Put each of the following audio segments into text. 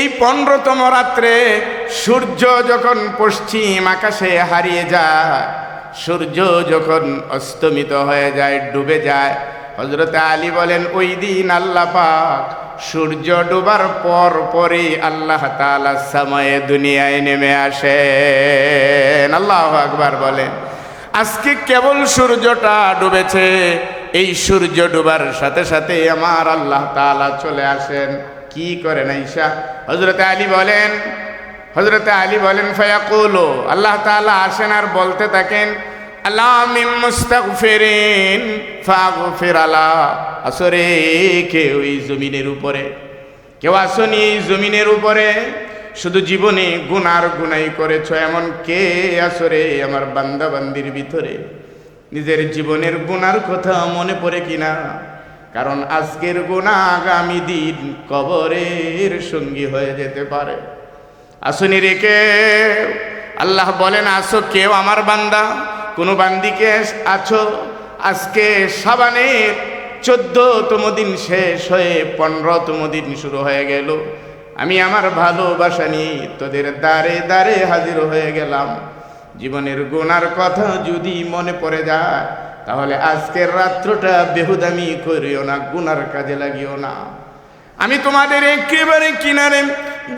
এই পনেরোতম রাত্রে সূর্য যখন পশ্চিম আকাশে হারিয়ে যায়, সূর্য যখন অস্তমিত হয়ে যায়, ডুবে যায় হজরতে আলী বলেন, ওই দিন আল্লাহ পাক সূর্য ডুবার পর পরই আল্লাহ তাআলা সময়ে দুনিয়ায় নেমে আসেন। আল্লাহ আকবার বলেন। আজকে কেবল সূর্যটা ডুবেছে, এই সূর্য ডুবার সাথে সাথে আমার আল্লাহ তালা চলে আসেন। কি করেন ঈশা? হজরতে আলী বলেন হজরতে আলী বলেন, ফয়াকুলো, আল্লাহ তাআলা আসেন আর বলতে থাকেন আসরে কেউ এই জমিনের উপরে, কেউ আসনি জমিনের উপরে, শুধু জীবনে গুনার গুনাই করেছ, এমন কে আসরে আমার বান্দা বান্দির ভিতরে? নিজের জীবনের গুনার কথা মনে পড়ে কিনা? কারণ আজকের গুণা আগামী দিন কবরের সঙ্গী হয়ে যেতে পারে। আসনি রেখে আল্লাহ বলেন, আসো কেউ আমার বান্দা, কোনো বান্দিকে আছো? আজকে সাবানের চোদ্দতম দিন শেষ হয়ে পনেরোতম দিন শুরু হয়ে গেল। আমি আমার ভালোবাসা নিয়ে তোদের দ্বারে দ্বারে হাজির হয়ে গেলাম। জীবনের গুনার কথা যদি মনে পড়ে যায় তাহলে আজকের রাত্রটা বেহুদামি করিও না, গুনার কাজে লাগিও না। আমি তোমাদের একেবারে কিনারে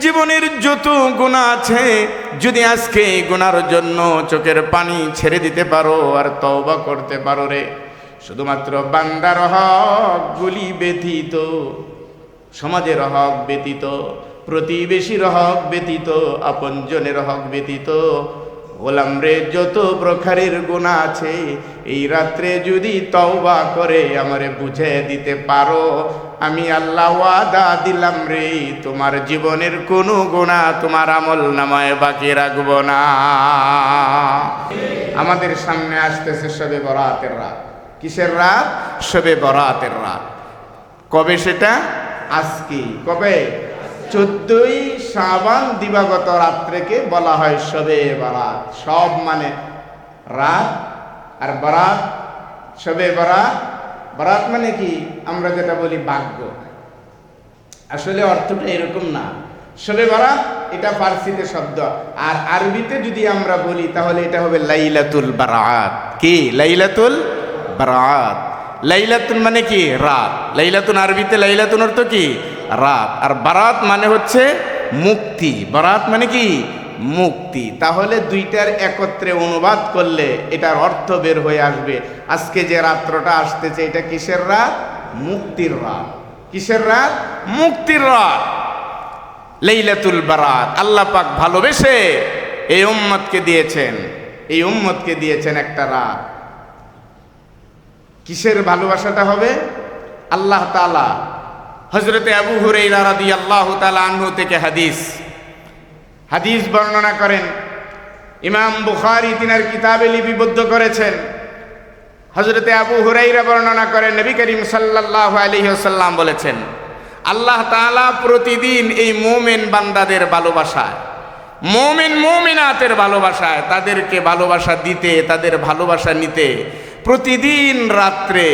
জীবনের যত গুণা আছে, যদি আজকে এই গুণার জন্য চোখের পানি ছেড়ে দিতে পারো আর তওবা করতে পারো রে। শুধুমাত্র বান্দার হক গুলি ব্যতীত, সমাজের হক ব্যতীত, প্রতিবেশীর হক ব্যতীত, আপনজনের হক ব্যতীত গোলাম রে, যত প্রকারের গুণা আছে, এই রাত্রে যদি তওবা করে আমারে বুঝে দিতে পারো, আমি আল্লাহ ওয়াদা দিলাম রে, তোমার জীবনের কোনো গুণা তোমার আমল নামায় বাকি রাখব না। আমাদের সামনে আসতেছে সবে বরাতের রাত। কিসের রাত? সবে বরাতের রাত। কবে সেটা? আজকে কবে? চোদ্দই শ্রাবণ দিবাগত রাত্রেকে বলা হয় সবে বারাত। সব মানে রাত আর বারাত সবে বারাত। বারাত মানে কি? আমরা যেটা বলি ভাগ্য। আসলে অর্থটা এরকম না। সবে বারাত, এটা ফার্সিতে শব্দ। আর আরবিতে যদি আমরা বলি, তাহলে এটা হবে লাইলাতুল বারাত। কি? লাইলাতুল বারাত। লাইলাতুন মানে কি? রাত। লাইলাতুন আরবিতে লাইলাতুন অর্থ কি? রাত। আর বারাত মানে হচ্ছে মুক্তি। বারাত মানে কি? মুক্তি। তাহলে দুইটার একত্রে অনুবাদ করলে এটার অর্থ বের হয়ে আসবে। আজকে যে রাত্রটা আসতেছে, এটা কিসের রাত? মুক্তির রাত। কিসের রাত? মুক্তির রাত। লাইলাতুল বারাত। আল্লাহ পাক ভালোবেসে এই উম্মতকে দিয়েছেন। এই উম্মতকে দিয়েছেন একটা রাত। কিসের ভালোবাসাটা হবে? আল্লাহ তালা হজরতে আবু হুরাইরা রাদি আল্লাহ তালা আনহু থেকে হাদিস। হাদিস বর্ণনা করেন, ইমাম বুখারি তিনার কিতাবে লিপিবদ্ধ করেছেন। হজরতে আবু হুরাইরা বর্ণনা করেন, নবী করিম সাল্লাহ আলহিহসাল্লাম বলেছেন, আল্লাহ তাআলা প্রতিদিন এই মোমেন বান্দাদের ভালোবাসায়, মোমেন মোমিনাতের ভালোবাসায় তাদেরকে ভালোবাসা দিতে, তাদের ভালোবাসা নিতে প্রতিদিন রাত্রে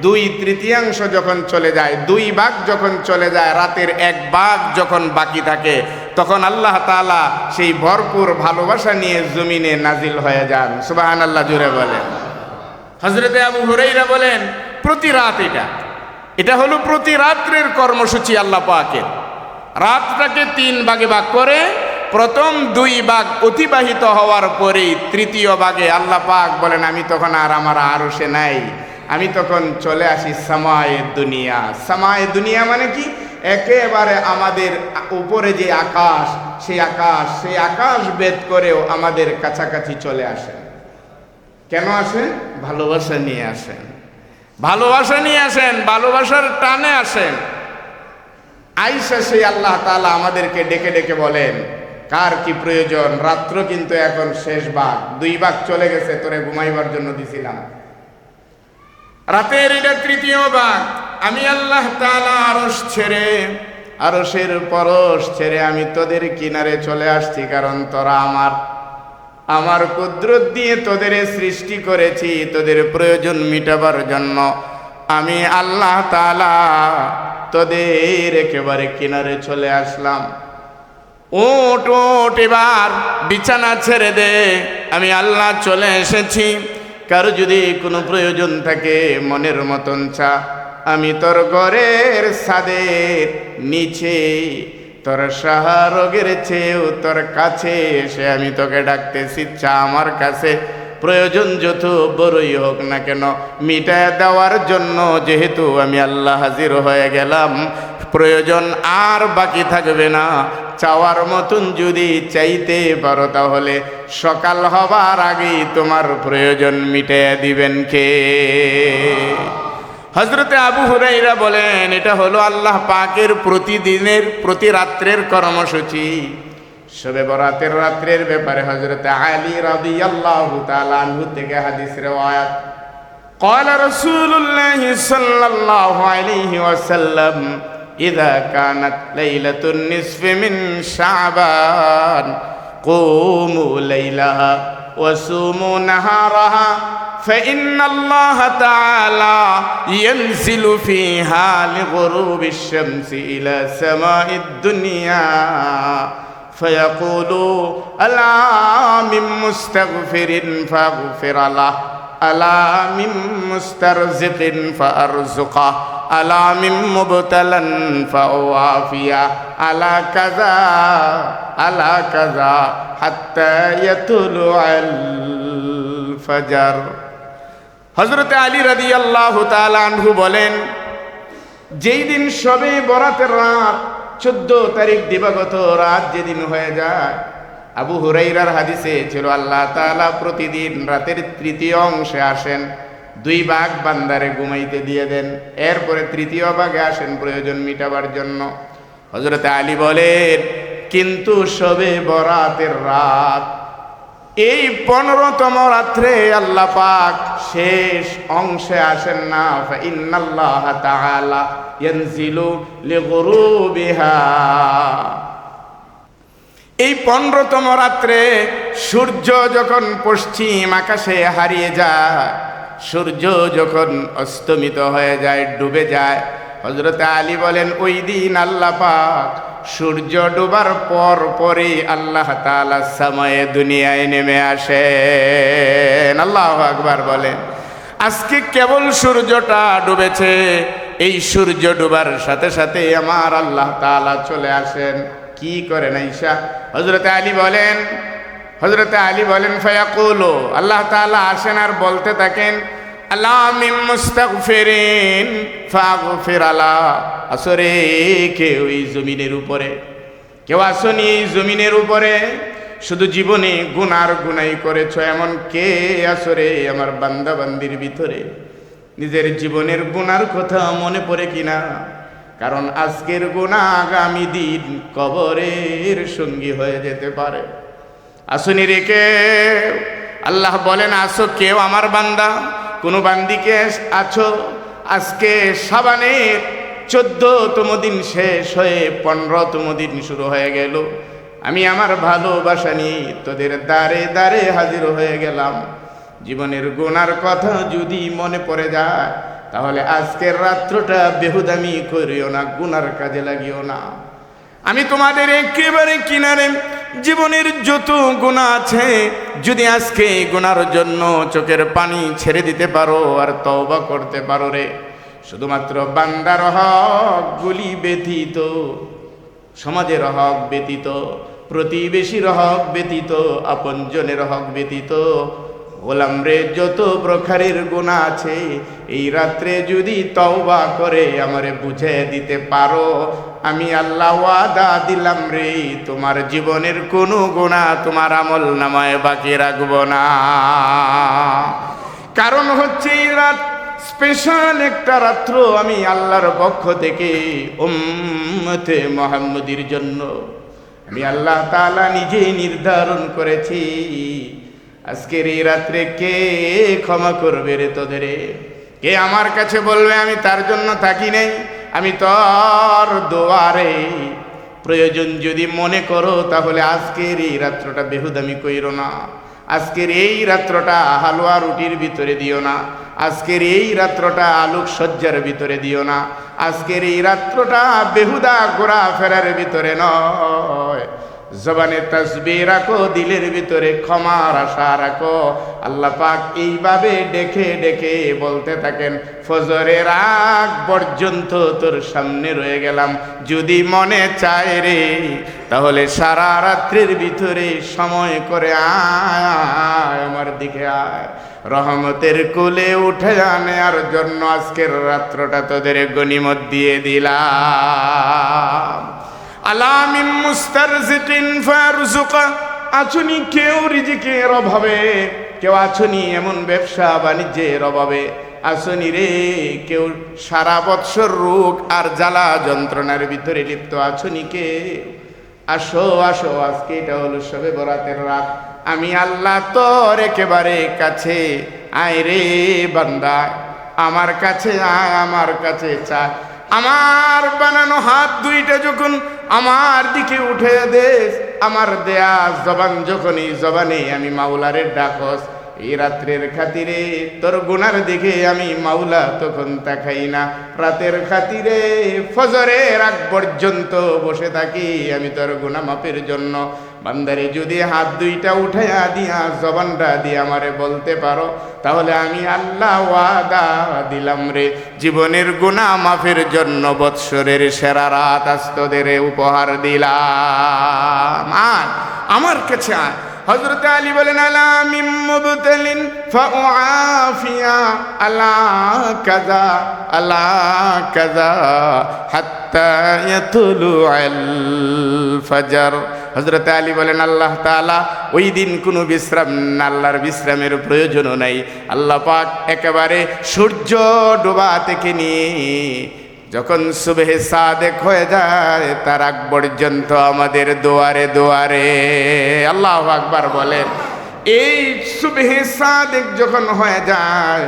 দুই তৃতীয়াংশ যখন চলে যায়, দুই ভাগ যখন চলে যায়, রাতের এক ভাগ যখন বাকি থাকে, তখন আল্লাহ তাআলা সেই ভরপুর ভালোবাসা নিয়ে জমিনে নাজিল হয়ে যান। সুবাহান আল্লাহ জুড়ে বলেন। হজরতে আবু হুরাইরা বলেন, প্রতি রাত এটা। এটা হলো প্রতি রাত্রের কর্মসূচি আল্লাহ পাকের। রাতটাকে তিন ভাগে ভাগ করে, প্রথম দুই ভাগ অতিবাহিত হওয়ার পরেই তৃতীয় ভাগে আল্লাহ পাক বলেন, আমি তখন আর আমার আরও সে নাই। আমি তখন চলে আসি সামায়ে দুনিয়া। সামায়ে দুনিয়া মানে কি? একেবারে আমাদের উপরে যে আকাশ, সেই আকাশ সেই আকাশ বেদ করেও আমাদের কাছাকাছি চলে আসেন। কেন আসেন? ভালোবাসা নিয়ে আসেন। ভালোবাসা নিয়ে আসেন, ভালোবাসার টানে আসেন। আইসা সেই আল্লাহ তাআলা আমাদেরকে ডেকে ডেকে বলেন, কার কি প্রয়োজন? রাত্র কিন্তু এখন শেষ ভাগ দুই ভাগ চলে গেছে, তোরে ঘুমাইবার জন্য দিছিলাম। রাতের এটা তৃতীয় ভাগ আমি আল্লাহ তালা আরশ ছেড়ে আরসের পরশ ছেড়ে আমি তোদের কিনারে চলে আসছি, কারণ তোরা আমার আমার কুদরত দিয়ে তোদের সৃষ্টি করেছি, তোদের প্রয়োজন মিটাবার জন্য। আমি আল্লাহ তালা তোদের একেবারে কিনারে চলে আসলাম। ওট ওট এবার বিছানা ছেড়ে দে। আমি আল্লাহ চলে এসেছি। কারও যদি কোনো প্রয়োজন থাকে মনের মতন চা, আমি তোর ঘরের ছাদের নিচে, তোর সাহারগের চেয়েও তোর কাছে এসে আমি তোকে ডাকতেছি, চা আমার কাছে। প্রয়োজন যত বড়ই হোক না কেন, মিটায় দেওয়ার জন্য যেহেতু আমি আল্লাহ হাজির হয়ে গেলাম প্রয়োজন আর বাকি থাকবে না চাওয়ার মতন যদি চাইতে পারো তাহলে সকাল হবার আগেই তোমার প্রয়োজন মিটে দিবেন কে হজরতে আবু হুরাইরা বলেন এটা হলো আল্লাহ পাকের প্রতিদিনের প্রতি রাত্রের কর্মসূচি শবে বরাতের রাত্রের ব্যাপারে হজরতে আলী রাদি আল্লাহ তালু থেকে হাদিস রেওয়ায়াত قال رسول الله صلى الله عليه وسلم إذا كانت ليلة النصف من شعبان قوموا ليلها وصوموا نهارها فإن الله تعالى ينزل فيها لغروب الشمس إلى سماء الدنيا. فيقول ألا من مستغفر فاغفر له؟ ألا من مسترزق فأرزقه ألا من مبتلا فأوافيه ألا كذا ألا كذا حتى يطلع الفجر হজরতে আলী রাদি আল্লাহ আনহু বলেন যেই দিন সবে বরাতের রাত চোদ্দ তারিখ দিবাগত রাত যেদিন হয়ে যায় আবু হুরাইরার হাদিসে ছিল, আল্লাহ তাআলা প্রতিদিন রাতের তৃতীয় অংশে আসেন, দুই ভাগ বান্দারে ঘুমাইতে দিয়ে দেন। এরপরে তৃতীয় ভাগে আসেন প্রয়োজন মিটাবার জন্য। হজরত আলী বলেন, কিন্তু সবে বরাতের রাত, এই পনেরোতম রাত্রে আল্লাহ পাক শেষ অংশে আসেন না। ইন্নাল্লাহ তাআলা ইয়ানজিলু লিগুরুবিহা। এই পনেরোতম রাত্রে সূর্য যখন পশ্চিম আকাশে হারিয়ে যায়, সূর্য যখন অস্তমিত হয়ে যায়, ডুবে যায় হজরত আলী বলেন, ওই দিন আল্লাহ পাক সূর্য ডুবার পর পরে আল্লাহ তালা সময়ে দুনিয়ায় নেমে আসেন। আল্লাহ আকবার বলেন। আজকে কেবল সূর্যটা ডুবেছে, এই সূর্য ডুবার সাথে সাথে আমার আল্লাহ তালা চলে আসেন। কি করেন ঈশা? হজরত আলী বলেন হজরত আলী বলেন, ফয়াকুলো, আল্লাহ তালা আসেন আর বলতে থাকেন আসরে কেউ এই জমিনের উপরে, কেউ আসনি এই জমিনের উপরে, শুধু জীবনে গুনার গুনাই করেছ, এমন কে আসরে আমার বান্দা বান্দির ভিতরে? নিজের জীবনের গুনার কথা মনে পড়ে কিনা? কারণ আজকের গুণা আগামী দিন কবরের সঙ্গী হয়ে যেতে পারে। আসনি রেখে আল্লাহ বলেন, আসো কেউ আমার বান্দা, কোনো বান্দিকে আছো? আজকে সাবানের চোদ্দতম দিন শেষ হয়ে পনেরোতম দিন শুরু হয়ে গেল। আমি আমার ভালোবাসা নিয়ে তোদের দ্বারে দ্বারে হাজির হয়ে গেলাম। জীবনের গুণার কথা যদি মনে পড়ে যায় তাহলে আজকের রাত্রটা বেহুদামি করিও না, গুনার কাজে লাগিও না। আমি তোমাদের একেবারে কিনারে জীবনের যত গুণা আছে, যদি আজকে এই গুণার জন্য চোখের পানি ছেড়ে দিতে পারো আর তওবা করতে পারো রে। শুধুমাত্র বান্দার হক গুলি ব্যতীত, সমাজের হক ব্যতীত, প্রতিবেশীর হক ব্যতীত, আপনজনের হক ব্যতীত গোলাম রে, যত প্রকারের গুণা আছে, এই রাত্রে যদি তওবা করে আমারে বুঝে দিতে পারো, আমি আল্লাহ ওয়াদা দিলাম রে, তোমার জীবনের কোনো গুণা তোমার আমল নামায় বাকি রাখব না। কারণ হচ্ছে এই রাত স্পেশাল একটা রাত্র আমি আল্লাহর পক্ষ থেকে উম্মতে মোহাম্মদির জন্য, আমি আল্লাহ তাআলা নিজেই নির্ধারণ করেছি। আজকের এই রাত্রে কে ক্ষমা করবে রে তোদের? কে আমার কাছে বলবে, আমি তার জন্য থাকি নেই, আমি তোর দোয়ারে প্রয়োজন যদি মনে করো, তাহলে আজকের এই রাত্রটা বেহুদামি কইরো না। আজকের এই রাত্রটা হালুয়া রুটির ভিতরে দিও না। আজকের এই রাত্রটা আলোক সজ্জার ভিতরে দিও না। আজকের এই রাত্রটা বেহুদা ঘোরা ফেরার ভিতরে নয়। জবানে তসবি রাখো, দিলের ভিতরে ক্ষমার আশা রাখো। আল্লাহ পাক এইভাবে ডেকে ডেকে বলতে থাকেন, ফজরের আগ পর্যন্ত তোর সামনে রয়ে গেলাম। যদি মনে চায় রে, তাহলে সারা রাত্রির ভিতরে সময় করে আয়, আমার দিকে আয়। রহমতের কোলে উঠে আনে আর জন্য আজকের রাত্রটা তোদের গনিমত দিয়ে দিলাম। আলামিন মুস্তারজিকিন ফারজুকা আছুনি কেউ রিজিকের অভাবে, কেউ আছুনি এমন ব্যবসা বাণিজ্যের অভাবে। আসনি রে, কেউ সারা বৎসর রোগ আর জ্বালা যন্ত্রণার ভিতরে লিপ্ত আছনি কে? আসো আসো, আজকে এটা হলো সবে বরাতের রাত। আমি আল্লাহ তোর একেবারে কাছে। আয় রে বান্দা, আমার কাছে আয়, আমার কাছে চায় আমার বানানো হাত দুইটা যখন আমার দিকে উঠে দেশ আমার দেয়া জবান যখনই জবানে আমি মাওলারে ডাকস, এই রাত্রের খাতিরে তোর গুনার দিকে আমি মাওলা তখন তাকাই না। রাতের খাতিরে ফজরের আগ পর্যন্ত বসে থাকি আমি তোর গুনা মাপের জন্য। বান্দারে, যদি হাত দুইটা উঠাইয়া দিয়া, জবানটা দিয়ে আমারে বলতে পারো, তাহলে আমি আল্লাহ ওয়াদা দিলাম রে। জীবনের গুণা মাফের জন্য বৎসরের সেরা রাত আস্তদের উপহার দিলাম। আর আমার কাছে আয়। হজরত আলী বলেন আলামিম মুবতালিন ফাউআফিয়া, আলা কাজা আলা কাজা হাত্তা ইয়াতুলু আল ফাজর হজরত আলী বলেন, আল্লাহ তাআলা ওই দিন কোনো বিশ্রাম না, আল্লাহর বিশ্রামের প্রয়োজনও নাই। আল্লাহ পাক একেবারে সূর্য ডোবা থেকে নিয়ে যখন সুবেহ সাদেক হয়ে যায়, তার আগ পর্যন্ত আমাদের দুয়ারে দোয়ারে আল্লাহ আকবার বলেন, এই সুবেহ সাদেক যখন হয়ে যায়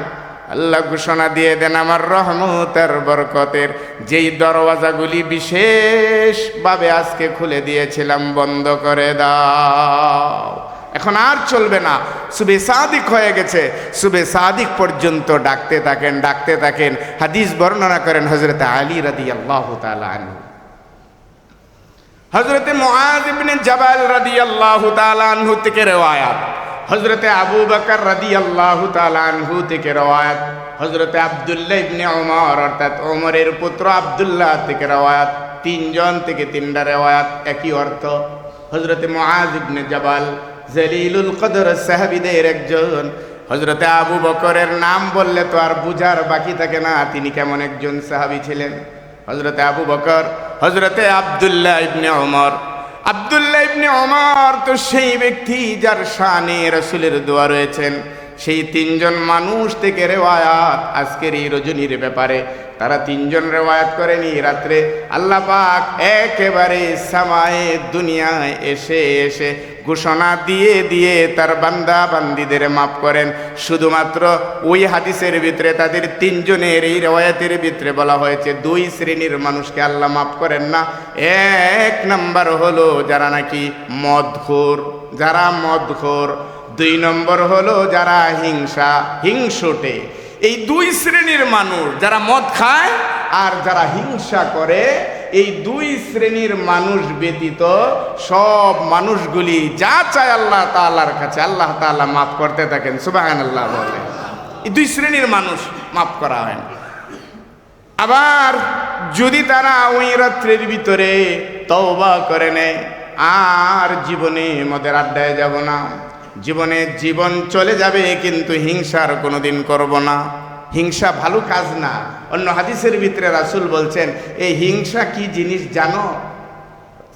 আল্লাহ ঘোষণা দিয়ে দেন, আমার রহমতের বরকতের যেই দরওয়াজাগুলি বিশেষভাবে আজকে খুলে দিয়েছিলাম, বন্ধ করে দাও। এখন আর চলবে না। সুবে সাদিক হয়ে গেছে। সুবে সাদিক পর্যন্ত ডাকতে থাকেন ডাকতে থাকেন। হাদিস বর্ণনা করেন হজরত আলী রাদি আল্লাহ আনহু। হজরতে মুআজ ইবনে জাবাল রাদি আল্লাহ আনহু থেকে রেওয়ায়াত। হজরতে আবু বকর রাদি আল্লাহ আনহু থেকে রেওয়ায়াত হজরতে আবদুল্লাহ ইবনে ওমর অর্থাৎ ওমরের পুত্র আবদুল্লাহ থেকে রেওয়ায়াত, তিনজন থেকে তিনটা রেওয়ায়াত একই অর্থ। হজরতে মুআজ ইবনে জাবাল, জলিলুল কদর সাহাবিদের একজন। হজরতে আবু বকরের নাম বললে তো আর বুঝার বাকি থাকে না, তিনি কেমন একজন সাহাবি ছিলেন। হজরতে আবু বকর হজরতে আবদুল্লাহ ইবনে ওমর আবদুল্লাহ ইবনে ওমর, তো সেই ব্যক্তি যার শানে রসুলের দোয়া রয়েছেন, সেই তিনজন মানুষ থেকে রেওয়ায়াত আজকের এই রজনীর ব্যাপারে। তারা তিনজন রেওয়ায়াত করেনি। রাত্রে আল্লাহ পাক একেবারে সামায়ে দুনিয়ায় এসে এসে ঘোষণা দিয়ে দিয়ে তার বান্দা বান্দিদের মাফ করেন। শুধুমাত্র ওই হাদিসের ভিতরে তাদের তিনজনের এই রেওয়ায়াতের ভিতরে বলা হয়েছে, দুই শ্রেণির মানুষকে আল্লাহ মাফ করেন না। এক নাম্বার হলো যারা নাকি মদখোর, যারা মদখোর। দুই নম্বর হলো যারা হিংসা, হিংসুটে। এই দুই শ্রেণির মানুষ, যারা মদ খায় আর যারা হিংসা করে, এই দুই শ্রেণির মানুষ ব্যতীত সব মানুষগুলি যা চায় আল্লাহ তাআলার কাছে, আল্লাহ তাআলা মাফ করতে থাকেন সুবাহান আল্লাহ বলে। এই দুই শ্রেণির মানুষ মাফ করা হয় না। আবার যদি তারা ওই রাত্রের ভিতরে তওবা করে নেয়, আর জীবনে মদের আড্ডায় যাব না। জীবনে জীবন চলে যাবে, কিন্তু হিংসার কোনোদিন করব না। হিংসা ভালো কাজ না। অন্য হাদিসের ভিতরে রাসুল বলছেন, এই হিংসা কি জিনিস জানো?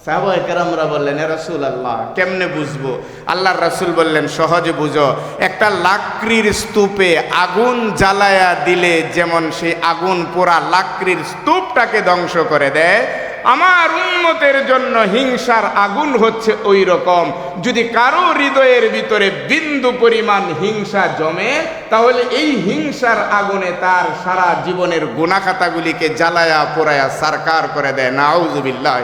সাহাবা একরামরা বললেন, এ রসুল আল্লাহ কেমনে বুঝব? আল্লাহর রাসুল বললেন, সহজে বুঝো, একটা লাকড়ির স্তূপে আগুন জ্বালায়া দিলে যেমন সেই আগুন পোড়া লাকড়ির স্তূপটাকে ধ্বংস করে দেয় আমার উন্নতের জন্য হিংসার আগুন হচ্ছে ওই রকম যদি কারও হৃদয়ের ভিতরে বিন্দু পরিমাণ হিংসা জমে, তাহলে এই হিংসার আগুনে তার সারা জীবনের গুণাখাতাগুলিকে জ্বালায়া পোড়ায়া সারকার করে দেয়। নাউজুবিল্লাহ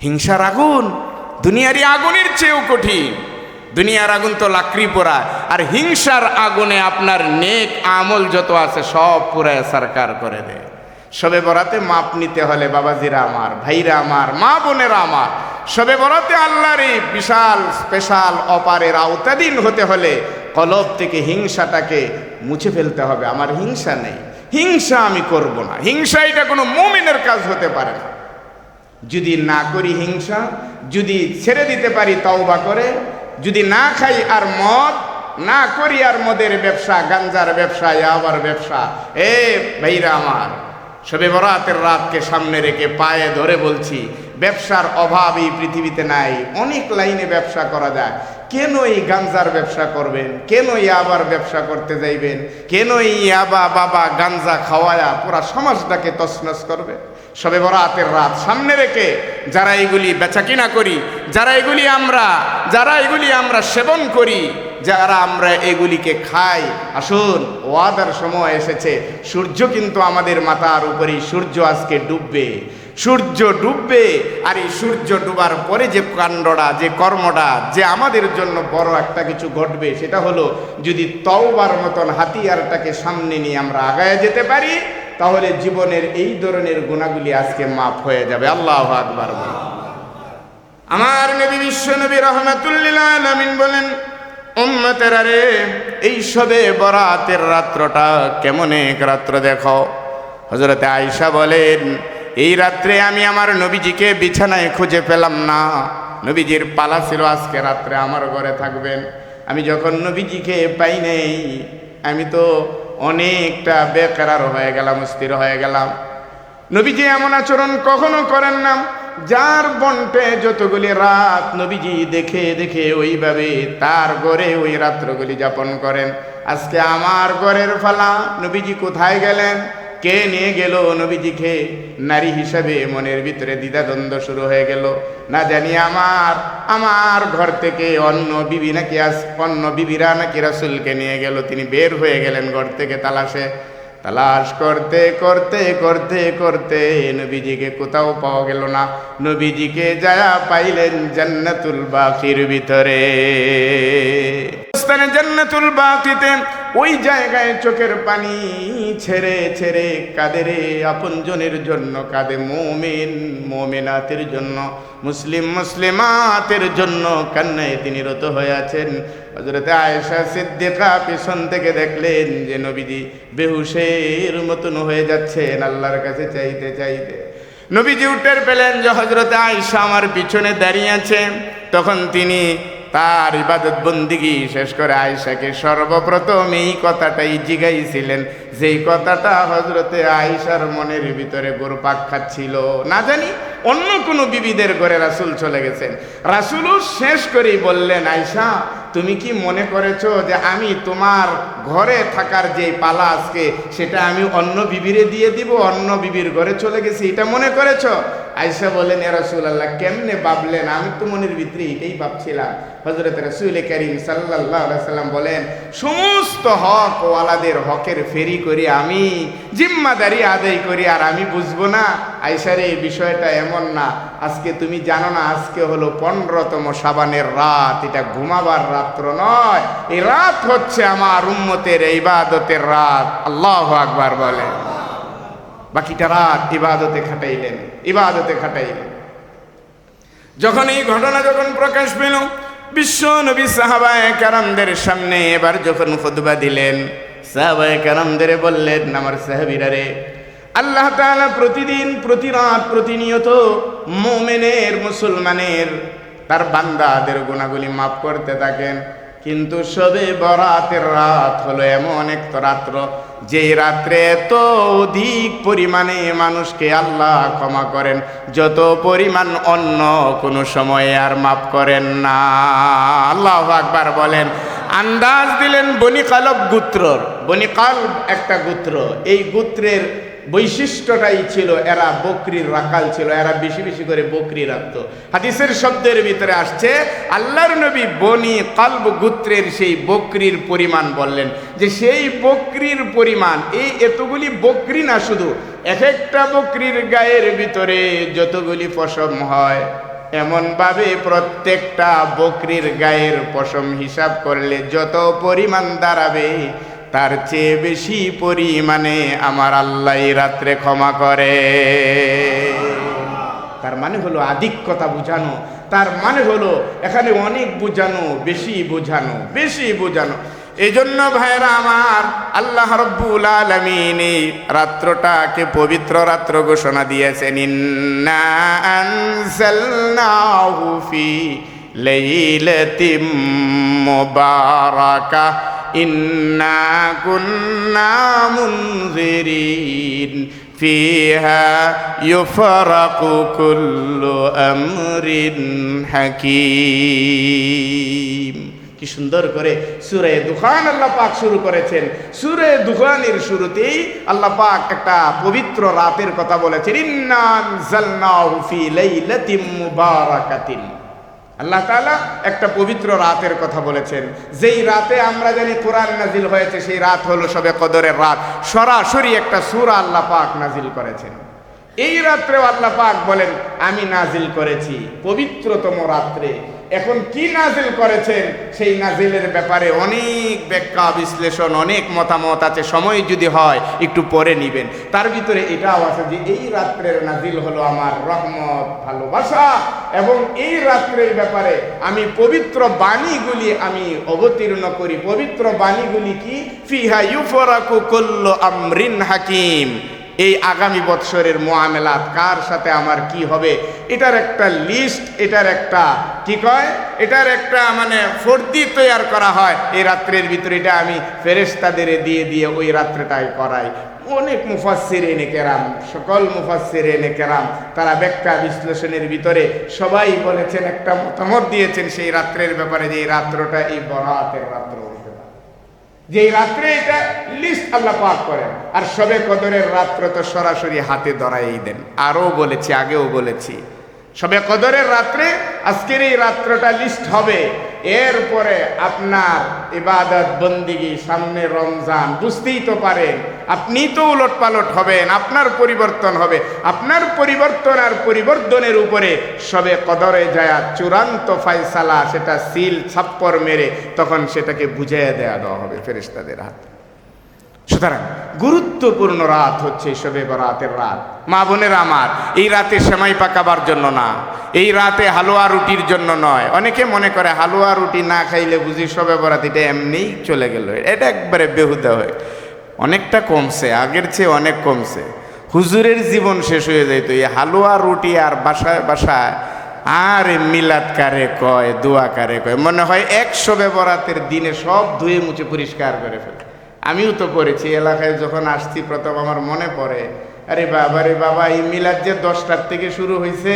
হিংসার আগুন দুনিয়ারই আগুনের চেয়েও কঠিন। দুনিয়ার আগুন তো লাকড়ি পোড়া। আর হিংসার আগুনে আপনার নেক আমল যত আছে সব পুরায় সরকার করে দেয়। সবে বরাতে মাপ নিতে হলে, বাবাজিরা আমার, ভাইরা আমার, মা বোনেরা আমার সবে বরাতে আল্লাহর এই বিশাল, স্পেশাল, অপারের আওতাধীন হতে হলে কলব থেকে হিংসাটাকে মুছে ফেলতে হবে। আমার হিংসা নেই। হিংসা আমি করব না। হিংসা এটা কোনো মুমিনের কাজ হতে পারে না। যদি না করি হিংসা, যদি ছেড়ে দিতে পারি তওবা করে, যদি না খাই আর মদ, না করি আর মদের ব্যবসা, গাঞ্জার ব্যবসা আবার ব্যবসা, এ ভাইরা আমার সবে বরাতের রাতকে সামনে রেখে পায়ে ধরে বলছি, ব্যবসার অভাব এই পৃথিবীতে নাই, অনেক লাইনে ব্যবসা করা যায়। কেন এই গাঞ্জার ব্যবসা করবেন? কেন এই আবার ব্যবসা করতে যাইবেন? কেন এই ইয়াবা বাবা গাঞ্জা খাওয়ায়া পুরা সমাজটাকে তছনছ করবে? সবে বরাতের রাত সামনে রেখে যারা এগুলি বেচা কিনা করি, যারা এগুলি আমরা, যারা এগুলি আমরা সেবন করি যারা আমরা এগুলিকে খাই, আসুন, ওয়াদার সময় এসেছে, সূর্য কিন্তু আমাদের মাথার উপরেই, সূর্য আজকে ডুববে। সূর্য ডুববে, আর এই সূর্য ডুবার পরে যে কাণ্ডটা, যে কর্মটা, যে আমাদের জন্য বড় একটা কিছু ঘটবে, সেটা হলো যদি তওবার মতন হাতিয়ারটাকে সামনে নিয়ে আমরা আগায় যেতে পারি, তাহলে জীবনের এই ধরনের গুণাগুলি আজকে মাফ হয়ে যাবে। আল্লাহ আকবার আমার নবী বিশ্ব নবী রহমাতুল্লিল আলমিন বলেন উম্মতের রে এই সবে বরাতের রাত্রটা কেমন এক রাত্র দেখো। হজরতে আয়সা বলেন, এই রাত্রে আমি আমার নবীজিকে বিছানায় খুঁজে পেলাম না। নবীজির পালা ছিল আজকে রাত্রে, আমার ঘরে থাকবেন। আমি যখন নবীজিকে পাই নেই, আমি তো অনেকটা বেকারার হয়ে গেলাম স্থির হয়ে গেলাম। নবীজি এমন আচরণ কখনো করেন না। যার বন্টে যতগুলি রাত নবীজি দেখে দেখে ওইভাবে তার ঘরে ওই রাত্রগুলি যাপন করেন। আজকে আমার ঘরের ফালা নবীজি কোথায় গেলেন? কে নিয়ে গেল নবীজিকে? নারী হিসাবে মনের ভিতরে দ্বিধাদ্বন্দ্ব শুরু হয়ে গেল। না জানি আমার আমার ঘর থেকে অন্য বিবি নাকি অন্য বিবিরা নাকি রাসুলকে নিয়ে গেল। তিনি বের হয়ে গেলেন ঘর থেকে তালাশে। তালাশ করতে করতে করতে করতে নবীজিকে কোথাও পাওয়া গেল না। নবীজিকে যায়া পাইলেন জান্নাতুল বাকির ভিতরে। স্থানে জান্নাতুল বাকিতে ওই জায়গায় চোখের পানি ছেড়ে ছেড়ে কাদের আপনজনের জন্য, কাঁদে মোমেন মোমেনাতের জন্য, মুসলিম মুসলিমাতের জন্য কান্নায় তিনি রত হয়ে আছেন। হজরতে আয়েশা সিদ্দিকা পেছন থেকে দেখলেন যে নবীজি বেহুশের মতন হয়ে যাচ্ছেন আল্লাহর কাছে চাইতে চাইতে। নবীজি উঠে পেলেন যে হজরতে আয়েশা আমার পিছনে দাঁড়িয়ে আছে। তখন তিনি তার ইবাদত বন্দিগি শেষ করে আয়েশাকে সর্বপ্রথম এই কথাটাই জিগাইছিলেন। যেই কথাটা হজরতে আয়েশার মনের ভিতরে গোরপাক খাচ্ছিল। না জানি অন্য কোনো বিবিদের ঘরে রাসুল চলে গেছেন। রাসুলও শেষ করেই বললেন আয়সা তুমি কি মনে করেছ যে আমি তোমার ঘরে থাকার যে পালা আজকে, সেটা আমি অন্য বিবিরে দিয়ে দিব, অন্য বিবির ঘরে চলে গেছি? এটা মনে করেছ? আয়সা বলেন রসুল আল্লাহ কেমনে ভাবলেন? আমি তো মনের ভিতরে এটাই ভাবছিলাম। হজরত রসুল করিম সাল্লাহ সাল্লাম বলেন, সমস্ত হক ওয়ালাদের হকের ফেরি করি আমি, জিম্মাদারি আদায় করি, আর আমি বুঝব না। আয়সার এই বিষয়টা এমন না। আজকে তুমি জানো না, আজকে হলো পনেরোতম সাবানের রাত। এটা ঘুমাবার রাত্র নয়, এই রাত হচ্ছে আমার উম্মতের ইবাদতের রাত। আল্লাহ আকবার বলে বাকিটা রাত ইবাদতে খাটাইলেন ইবাদতে খাটাইলেন। যখন এই ঘটনা যখন প্রকাশ পেল, বিশ্ব নবী সাহাবায় কারামদের সামনে এবার যখন খুতবা দিলেন, সাহাবায় কারামদের বললেন, আমার সাহাবিরা রে, আল্লাহ তাআলা প্রতিদিন প্রতি রাত প্রতিনিয়ত মোমেনের, মুসলমানের, তার বান্দাদের গুণাগুলি মাফ করতে থাকেন। কিন্তু সবে বরাতের রাত হলো এমন একটা রাত্র যে রাত্রে এত অধিক পরিমাণে মানুষকে আল্লাহ ক্ষমা করেন, যত পরিমাণ অন্য কোনো সময়ে আর মাফ করেন না। আল্লাহ আকবার বলেন, আন্দাজ দিলেন বনিকালব গুত্রর বনিকাল একটা গুত্র, এই গুত্রের বৈশিষ্ট্যটাই ছিল এরা বকরির রাখাল ছিল, এরা বেশি বেশি করে বকরি রাখত। হাদিসের শব্দের ভিতরে আসছে, আল্লাহর নবী বনি কালব গুত্রের সেই বকরির পরিমাণ বললেন। যে সেই বকরির পরিমাণ, এই এতগুলি বকরি না শুধু এক একটা বকরির গায়ের ভিতরে যতগুলি পশম হয়, এমনভাবে প্রত্যেকটা বকরির গায়ের পশম হিসাব করলে যত পরিমাণ দাঁড়াবে তার চেয়ে বেশি পরিমাণে আমার আল্লাহ রাত্রে ক্ষমা করে। তার মানে হলো আধিক্যতা বোঝানো। তার মানে হলো এখানে অনেক বোঝানো, বেশি বোঝানো বেশি বোঝানো। এই জন্য ভাইরা আমার আল্লাহ রব্বুল আলমিন এই রাত্রটাকে পবিত্র রাত্র ঘোষণা দিয়েছেন, ইন্না আনজালনাহু ফি লাইলাতিম মুবারাকাহ ইন্না কুন্না মুনজিরিন فيها يفرق كل أمر حكيم কি সুন্দর করে সুরে দুখান আল্লাহ পাক শুরু করেছেন সুরে দুখানের শুরুতেই আল্লাহ পাক একটা পবিত্র রাতের কথা বলেছেন ইন্নান জালনাহু ফি লাইলাতিম মুবারাকাতিন আল্লাহ তালা একটা পবিত্র রাতের কথা বলেছেন। যেই রাতে আমরা জানি কোরআন নাজিল হয়েছে, সেই রাত হলো সবে কদরের রাত। সরাসরি একটা সুরা আল্লাহ পাক নাজিল করেছেন। এই রাত্রেও আল্লাহ পাক বলেন, আমি নাজিল করেছি। পবিত্রতম রাত্রে এখন কি নাজিল করেছেন সেই নাজিলের ব্যাপারে অনেক ব্যাখ্যা, বিশ্লেষণ, অনেক মতামত আছে। সময় যদি হয়, একটু পরে নিবেন। তার ভিতরে এটাও আছে যে এই রাত্রের নাজিল হলো আমার রহমত, ভালোবাসা। এবং এই রাত্রের ব্যাপারে আমি পবিত্র বাণীগুলি আমি অবতীর্ণ করি। পবিত্র বাণীগুলি কি? ফিহা ইউফরাকু কল্ল আমরিন হাকিম। এই আগামী বৎসরের মোয়ামেলাত কার সাথে আমার কি হবে? এটার একটা লিস্ট এটার একটা কি কয়? এটার একটা মানে ফর্দি তৈয়ার করা হয়। এই রাত্রের ভিতরে এটা আমি ফেরেস্তাদের দিয়ে দিয়ে ওই রাত্রেটাই করাই। অনেক মুফাসির এনে কেরাম, সকল মুফাসির এনে কেরাম, তারা ব্যাখ্যা বিশ্লেষণের ভিতরে সবাই বলেছেন, একটা মতামত দিয়েছেন সেই রাত্রের ব্যাপারে যে এই রাত্রটা এই বরাতের রাত্র। যে এই রাত্রে এটা লিস্ট আল্লাহ পাক করেন। আর সবে কদরের রাত্র তো সরাসরি হাতে ধরাই দেন। আরও বলেছি, আগেও বলেছি। সবে কদরের রাত্রে আজকের এই রাত্রটা লিস্ট হবে। এরপরে আপনার ইবাদত বন্দিগি সামনে রমজান, বুঝতেই তো পারেন। আপনি তো উলট পালট হবেন, আপনার পরিবর্তন হবে। আপনার পরিবর্তন আর পরিবর্তনের উপরে সবে কদরে যায় চূড়ান্ত ফাইসালা সেটা সিল, ছাপ্পর মেরে তখন সেটাকে বুঝিয়ে দেয়া দেওয়া হবে ফেরিস্তাদের হাতে। সুতরাং গুরুত্বপূর্ণ রাত হচ্ছে সবে বরাতের রাত। মা বোনের আমার, এই রাতে সেমাই পাকাবার জন্য না, এই রাতে হালুয়া রুটির জন্য নয়। অনেকে মনে করে হালুয়া রুটি না খাইলে বুঝি সবে বরাত এটা এমনিই চলে গেল। এটা একবারে বেহুদা হয়। অনেকটা কমছে, আগের চেয়ে অনেক কমছে। হুজুরের জীবন শেষ হয়ে যাইত এই হালুয়া রুটি আর বাসায় বাসায় আর মিলাদ কারে কয়, দোয়া কারে কয়, মনে হয় একশো ব্যবরাতের দিনে সব ধুয়ে মুছে পরিষ্কার করে ফেলে। আমিও তো করেছি এলাকায় যখন আসছি প্রথম আমার মনে পড়ে, আরে বাবা রে বাবা, এই মিলাদ যে দশটার থেকে শুরু হয়েছে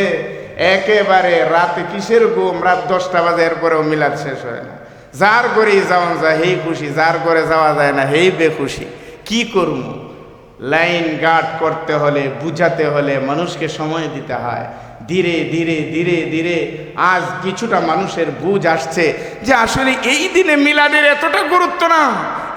একেবারে রাতে কিসের ঘুম? রাত দশটা বাজে, এরপরেও মিলাদ শেষ হয় না। যার করেই যাওয়া যায়, হেই খুশি, যার করে যাওয়া যায় না, হেই বেখুশি। কি করব? লাইন গার্ড করতে হলে, বুঝাতে হলে মানুষকে সময় দিতে হয়। ধীরে ধীরে ধীরে ধীরে, আজ কিছুটা মানুষের বুঝ আসছে যে আসলে এই দিনে মিলাদের এতটা গুরুত্ব না।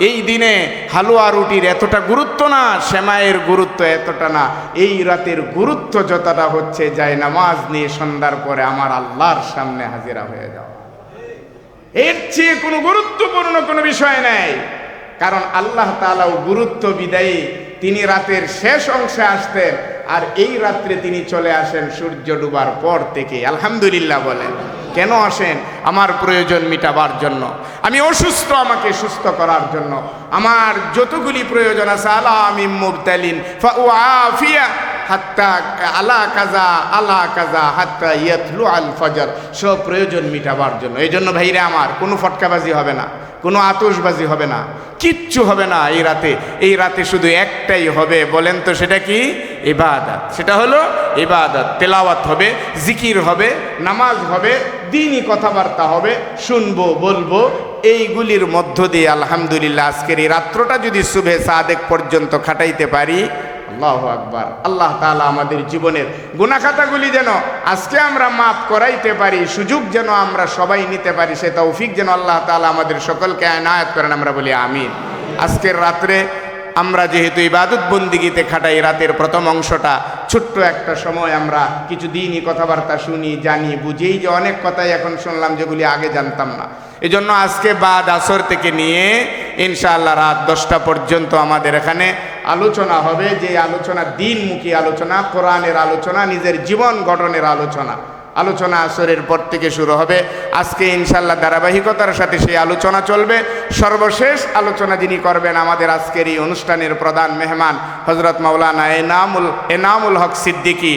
এই দিনে হালুয়া রুটির এতটা গুরুত্ব না, সেমাইয়ের গুরুত্ব এতটা না। এই রাতের গুরুত্ব যতটা হচ্ছে, যায় নামাজ নিয়ে সন্ধ্যার পরে আমার আল্লাহর সামনে হাজিরা হয়ে যাওয়া। এর চেয়ে কোনো গুরুত্বপূর্ণ কোনো বিষয় নেই, কারণ আল্লাহ তালাও গুরুত্ব বিদায়ী। তিনি রাতের শেষ অংশে আসতেন, আর এই রাত্রে তিনি চলে আসেন সূর্য ডুবার পর থেকে। আলহামদুলিল্লাহ বলেন। কেন আসেন? আমার প্রয়োজন মিটাবার জন্য। আমি অসুস্থ, আমাকে সুস্থ করার জন্য। আমার যতগুলি প্রয়োজন আছে আলা মুবতালিন, ফাউআফিয়া। হাত্তা, আলা কাজা আলা কাজা, হাত্তা ইয়াতলু আল ফজর। সব প্রয়োজন মিটাবার জন্য। এই জন্য ভাইরে আমার, কোনো ফটকাবাজি হবে না, কোনো আতসবাজি হবে না, কিচ্ছু হবে না এই রাতে। এই রাতে শুধু একটাই হবে, বলেন তো সেটা কি? ইবাদত। সেটা হলো ইবাদত। তেলাওয়াত হবে, জিকির হবে, নামাজ হবে, দিনই কথাবার্তা হবে, শুনব, বলব, এইগুলির মধ্য দিয়ে আলহামদুলিল্লাহ আজকের এই রাত্রটা যদি শুভে সাদেক পর্যন্ত খাটাইতে পারি আল্লাহ আকবার। আল্লাহ তালা আমাদের জীবনের গুণাখাতাগুলি যেন আজকে আমরা মাফ করাইতে পারি, সুযোগ যেন আমরা সবাই নিতে পারি, সে তৌফিক যেন আল্লাহ তালা আমাদের সকলকে আয়নায়ত করেন, আমরা বলি আমিন। আজকের রাত্রে আমরা যেহেতু ইবাদত বন্দিগিতে খাটাই, রাতের প্রথম অংশটা, ছোট্ট একটা সময় আমরা কিছু দিনই কথাবার্তা শুনি, জানি, বুঝেই যে অনেক কথাই এখন শুনলাম যেগুলি আগে জানতাম না। এজন্য আজকে বাদ আসর থেকে নিয়ে ইনশাআল্লাহ রাত দশটা পর্যন্ত আমাদের এখানে আলোচনা হবে, যে আলোচনা দিনমুখী আলোচনা, কোরআনের আলোচনা, নিজের জীবন গঠনের আলোচনা। আলোচনা আসরের পর থেকে শুরু হবে। আজকে ইনশাল্লাহ ধারাবাহিকতার সাথে সেই আলোচনা চলবে। সর্বশেষ আলোচনা যিনি করবেন আমাদের আজকের এই অনুষ্ঠানের প্রধান মেহমান হজরত মাওলানা এনামুল এনামুল হক সিদ্দিকী।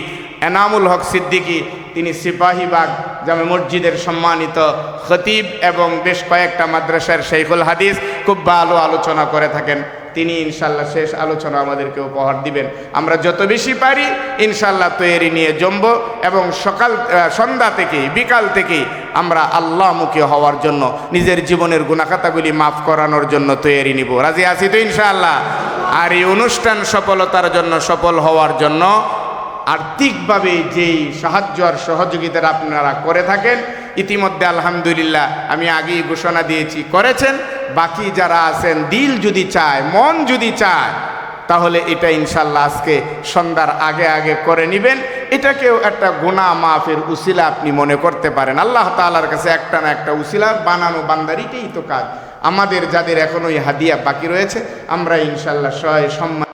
এনামুল হক সিদ্দিকী তিনি সিপাহীবাগ জামে মসজিদের সম্মানিত খতিব এবং বেশ কয়েকটা মাদ্রাসার শেখুল হাদিস খুব ভালো আলোচনা করে থাকেন। তিনি ইনশাল্লাহ শেষ আলোচনা আমাদেরকে উপহার দিবেন। আমরা যত বেশি পারি ইনশাল্লাহ তৈরি নিয়ে জমব এবং সকাল সন্ধ্যা থেকেই, বিকাল থেকে আমরা আল্লাহমুখী হওয়ার জন্য নিজের জীবনের গুণাখাতাগুলি মাফ করানোর জন্য তৈরি নিব। রাজি আছি তো ইনশাআল্লাহ আর এই অনুষ্ঠান সফলতার জন্য সফল হওয়ার জন্য আর্থিকভাবে যেই সাহায্য আর সহযোগিতার আপনারা করে থাকেন, ইতিমধ্যে আলহামদুলিল্লাহ আমি আগেই ঘোষণা দিয়েছি, করেছেন। বাকি যারা আছেন, দিল যদি চায়, মন যদি চায়, তাহলে এটা ইনশাল্লাহ আজকে সন্ধ্যার আগে আগে করে নেবেন। এটাকেও একটা গুণা মাফের উসিলা আপনি মনে করতে পারেন। আল্লাহ তাআলার কাছে একটা না একটা উসিলা, বানানো বান্দারিটাই তো কাজ। আমাদের যাদের এখনও এই হাদিয়া বাকি রয়েছে, আমরা ইনশাল্লাহ সয় সম্মান